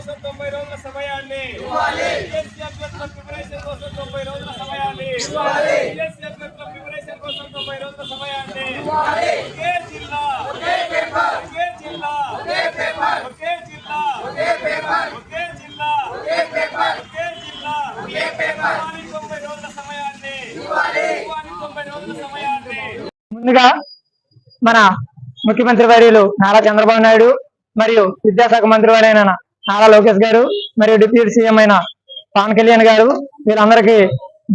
కోసం తొంభై రోజుల సమయాన్ని. డిఎస్సీ అభ్యర్థుల ప్రిపరేషన్ కోసం తొంభై రోజుల సమయాన్ని. డిఎస్సీ అభ్యర్థుల ప్రిపరేషన్ కోసం తొంభై రోజుల సమయాన్ని. ఒకే జిల్లా. ఒకే జిల్లా. ఒకే జిల్లా. ఒకే జిల్లా. ఒకే జిల్లా. ఇవ్వాలి తొంభై రోజుల సమయాన్ని. ఇవ్వాలి తొంభై రోజుల సమయాన్ని. ముందుగా మన ముఖ్యమంత్రి వర్యులు నారా చంద్రబాబు నాయుడు మరియు విద్యాశాఖ మంత్రి వారైన నారా లోకేష్ గారు మరియు డిప్యూటీ సీఎం అయిన పవన్ కళ్యాణ్ గారు వీళ్ళందరికీ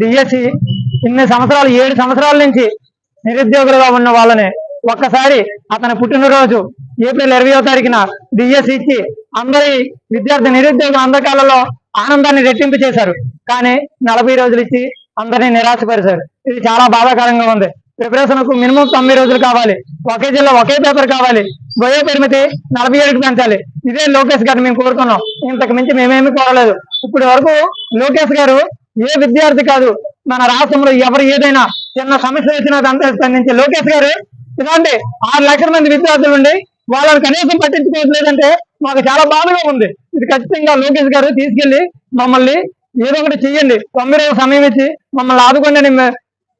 డిఎస్సి ఇన్ని సంవత్సరాలు ఏడు సంవత్సరాల నుంచి నిరుద్యోగులుగా ఉన్న వాళ్ళని ఒక్కసారి అతని పుట్టినరోజు ఏప్రిల్ ఇరవయో తారీఖున డిఎస్సి ఇచ్చి అందరి విద్యార్థి నిరుద్యోగ అందకాలలో ఆనందాన్ని రెట్టింపు చేశారు. కానీ నలభై రోజులు ఇచ్చి అందరినీ నిరాశపరిచారు. ఇది చాలా బాధాకరంగా ఉంది. ప్రిపరేషన్కు మినిమం తొమ్మిది రోజులు కావాలి. ఒకే జిల్లా ఒకే పేపర్ కావాలి. వయో పరిమితి నలభై ఏడుకి పెంచాలి. ఇదే లోకేష్ గారు మేము కోరుతున్నాం. ఇంతకు మించి మేమేమి కోరలేదు. ఇప్పటి వరకు లోకేష్ గారు ఏ విద్యార్థి కాదు. మన రాష్ట్రంలో ఎవరు ఏదైనా చిన్న సమస్య వచ్చినా దాంతో స్పందించి లోకేష్ గారు ఇలాంటి ఆరు లక్షల మంది విద్యార్థులు ఉండి వాళ్ళని కనీసం పట్టించుకోవట్లేదంటే మాకు చాలా బాధగా ఉంది. ఇది ఖచ్చితంగా లోకేష్ గారు తీసుకెళ్ళి మమ్మల్ని ఏదో ఒకటి చెయ్యండి తొమ్మిది రోజుల సమయం ఇచ్చి మమ్మల్ని ఆదుకోండి అని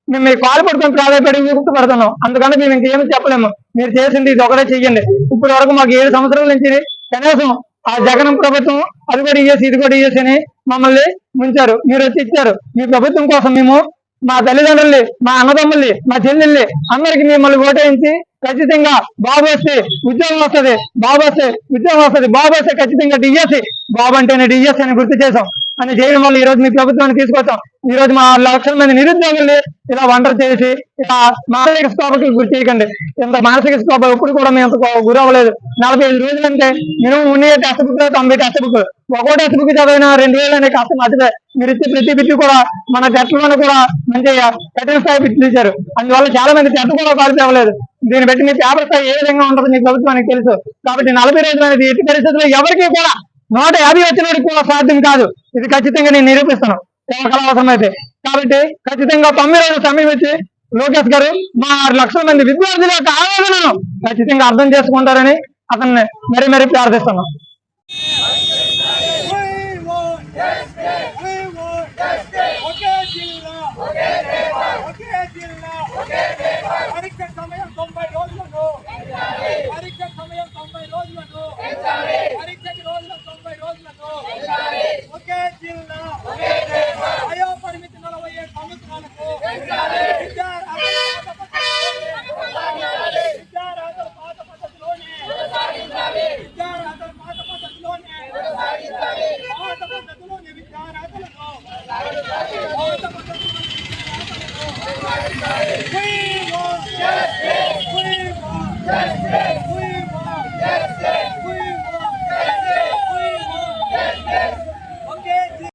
మేము మీ కాలు పడుకొని ప్రాధాయపడి గుర్తుపడుతున్నాం అందుకని మేము ఇంకేమి చెప్పలేము. మీరు చేసింది ఇది ఒకటే చెయ్యండి. ఇప్పటి వరకు మాకు ఏడు సంవత్సరాల నుంచి కనీసం ఆ జగన్ ప్రభుత్వం అది కూడా ఇయ్యేసి ఇది కూడా ఇయ్యేసి అని మమ్మల్ని ముంచారు. మీరు వచ్చి ఇచ్చారు. మీ ప్రభుత్వం కోసం మేము మా తల్లిదండ్రుల్ని మా అన్నదమ్ముల్ని మా చెల్లెల్ని అందరికి మిమ్మల్ని ఓటేయించి ఖచ్చితంగా బాబు వస్తే ఉద్యోగం వస్తుంది బాబు వస్తే ఉద్యోగం వస్తుంది బాబు వస్తే ఖచ్చితంగా డిఎస్సి బాబు అంటేనే డిఎస్సి అని గుర్తు చేశాం. అని చేయడం వల్ల ఈ రోజు మీ ప్రభుత్వాన్ని తీసుకొచ్చాం. ఈ రోజు మా లక్షల మంది నిరుద్యోగుల్ని ఇలా వంట చేసి ఇలా మానసిక స్థోపకులు గురి చేయకండి. ఇంత మానసిక స్తోభ ఎప్పుడు కూడా మేము గురి అవ్వలేదు నలభై ఐదు రోజులు అంటే మినిమం ఉన్న టెక్స్ట్ బుక్ తొంభై టెక్స్ట్ బుక్ ఒక్కో టెక్స్ట్ బుక్ చదివిన రెండు వేలు అనే కష్టం అదే మీరు ఇచ్చే ప్రతి బిట్టు కూడా మన జట్లను కూడా మంచిగా కఠిన స్థాయి బిట్లు ఇచ్చారు అందువల్ల చాలా మంది టెస్ట్ కూడా కాల్సి అవ్వలేదు దీన్ని బట్టి మీ పేపర్ స్థాయి ఏ విధంగా ఉంటుంది మీ ప్రభుత్వానికి తెలుసు. కాబట్టి నలభై రోజులు అనేది ఎట్టి పరిస్థితుల్లో ఎవరికి కూడా నూట యాభై వచ్చినడికి కూడా సాధ్యం కాదు. ఇది ఖచ్చితంగా నేను నిరూపిస్తాను. కేవలం అవసరం అయితే. కాబట్టి ఖచ్చితంగా తొమ్మిది రోజులు సమయం ఇచ్చి లోకేష్ గారు మా ఆరు లక్షల మంది విద్యార్థుల యొక్క ఆవేదనను ఖచ్చితంగా అర్థం చేసుకుంటారని అతన్ని మరీ మరీ ప్రార్థిస్తున్నాం.